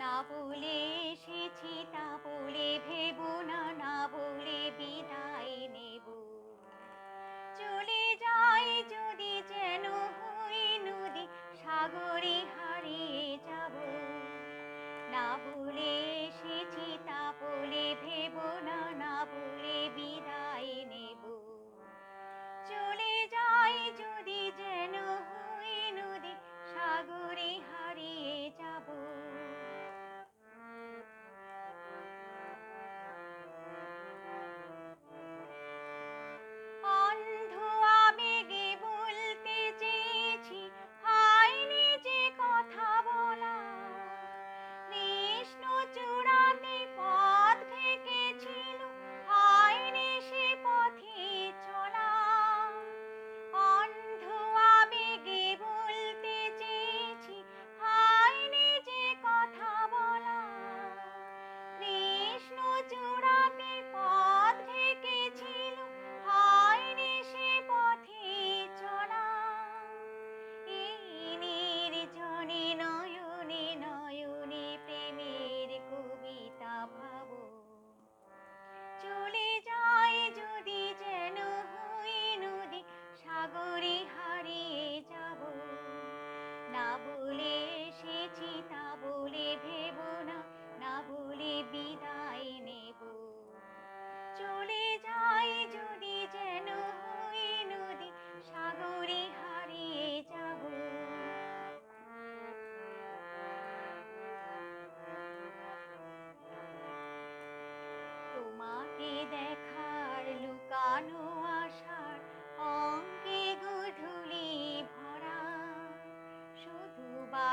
না বলে এসেছি তা বলে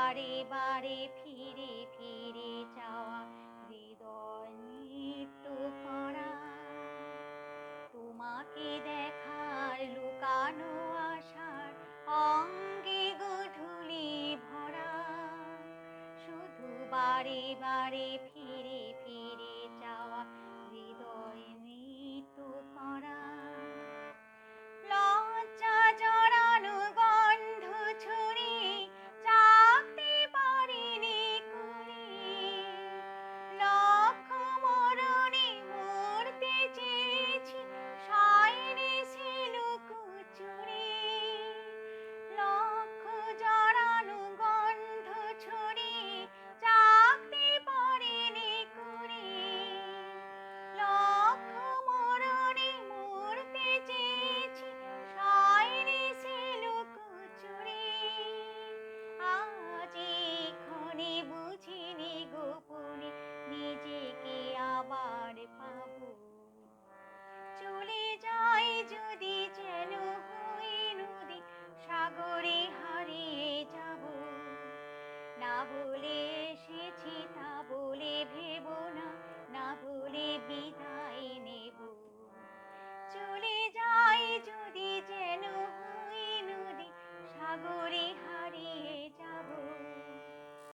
বারে বারে ফিরে ফিরে চাওয়া হৃদয় মৃত্যু করা। তোমাকে দেখার লুকানো আসার অঙ্গে গধুলি ভরা। শুধু বারে বারে